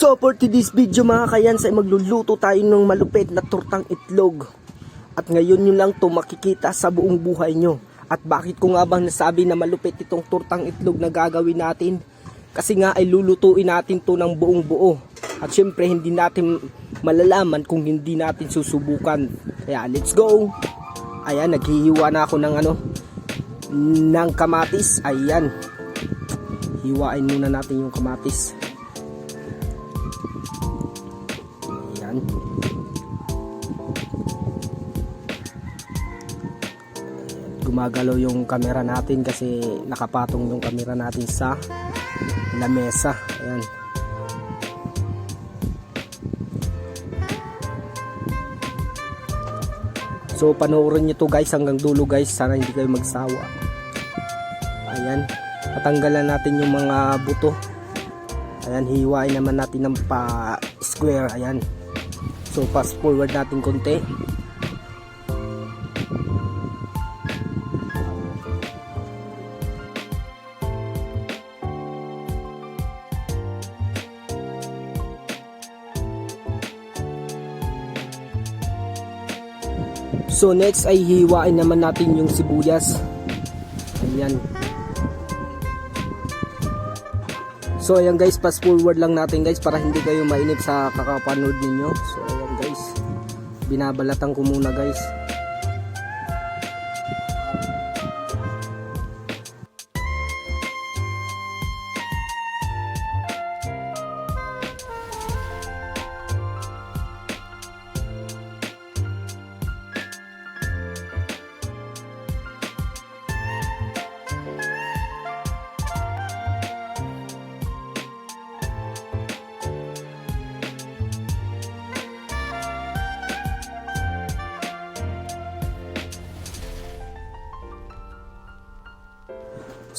So for today's video mga kayans ay magluluto tayo ng malupit na tortang itlog. At ngayon nyo lang to makikita sa buong buhay nyo. At bakit ko nga bang nasabi na malupit itong tortang itlog na gagawin natin? Kasi nga ay lulutuin natin to ng buong buo. At syempre hindi natin malalaman kung hindi natin susubukan. Kaya let's go! Ayan, naghihiwa na ako ng ano, ng kamatis. Ayan. Hiwain muna natin yung kamatis. Ayan. Gumagalaw yung camera natin kasi nakapatong yung camera natin sa lamesa. Ayan. So panoorin nyo to guys hanggang dulo guys. Sana hindi kayo magsawa. Ayan. Tatanggalan natin yung mga buto. Ayan, hiwain naman natin ng pa square. Ayan. So fast forward natin konti. So next ay hiwain naman natin yung sibuyas. Ayan. So ayan guys, fast forward lang natin guys para hindi kayo mainip sa kakapanood ninyo. So binabalatan ko muna guys.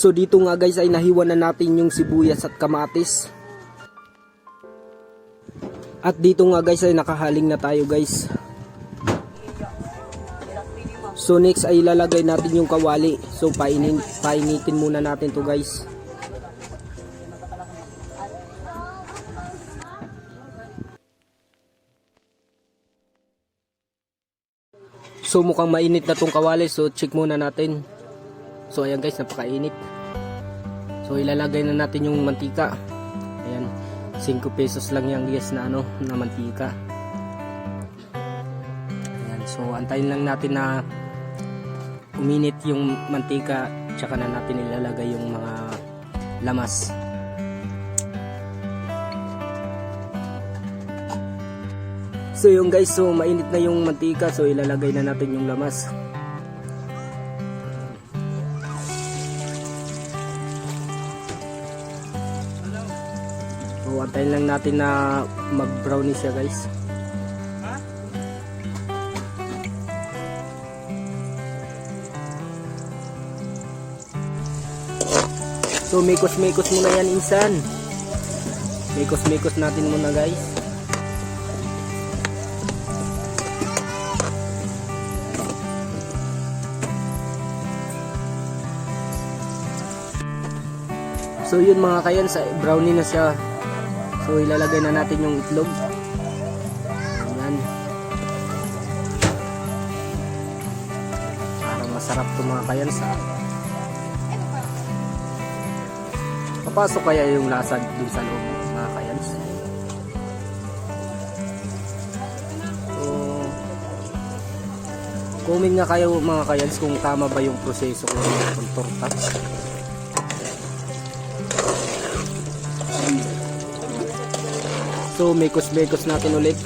So dito nga guys ay nahiwa na natin yung sibuyas at kamatis. At dito nga guys ay nakahaling na tayo guys. So next ay ilalagay natin yung kawali. So painin, painitin muna natin to guys. So mukhang mainit na tong kawali so check muna natin. So ayan guys, napakainit. So ilalagay na natin yung mantika. Ayan, 5 pesos lang yung yes na ano, na mantika. Ayan, so antayin lang natin na uminit yung mantika tsaka na natin ilalagay yung mga lamas. So yung guys, so mainit na yung mantika so ilalagay na natin yung lamas. So, antayin lang natin na mag-brownie siya guys. So, mikos-mikos muna yan insan. Mikos-mikos natin muna guys. So yun mga kayan, sa brownie na siya. So ilalagay na natin yung itlog. Ayan. Parang masarap to mga kayan sa Papasok kaya yung lasa dun sa loob mga kayan. So Comment nga kayo mga kayans kung tama ba yung proseso ko ng torta. So, mekos-mekos natin ulit.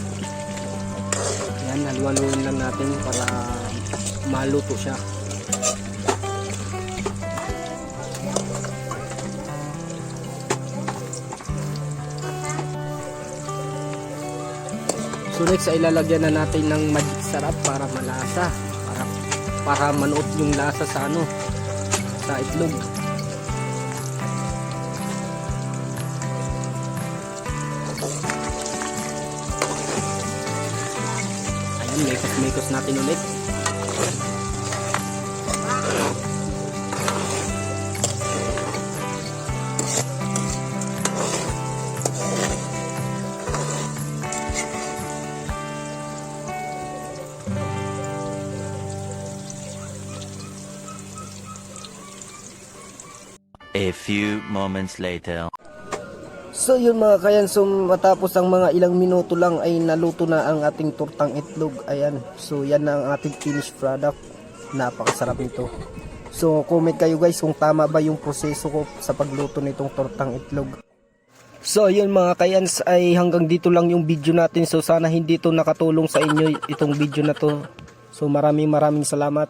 Yan, haluan-haluan lang natin para maluto siya. So next ay lalagyan na natin ng magic sarap para malasa. Para, para manuot yung lasa sa ano, sa itlog. Natin ulit. A few moments later. So yun mga kayan, so matapos ang mga ilang minuto lang ay naluto na ang ating tortang itlog. Ayan, so yan na ang ating finished product. Napakasarap nito. So comment kayo guys kung tama ba yung proseso ko sa pagluto nitong tortang itlog. So yun mga kayans ay hanggang dito lang yung video natin. So sana hindi to nakatulong sa inyo itong video na to. So maraming maraming salamat.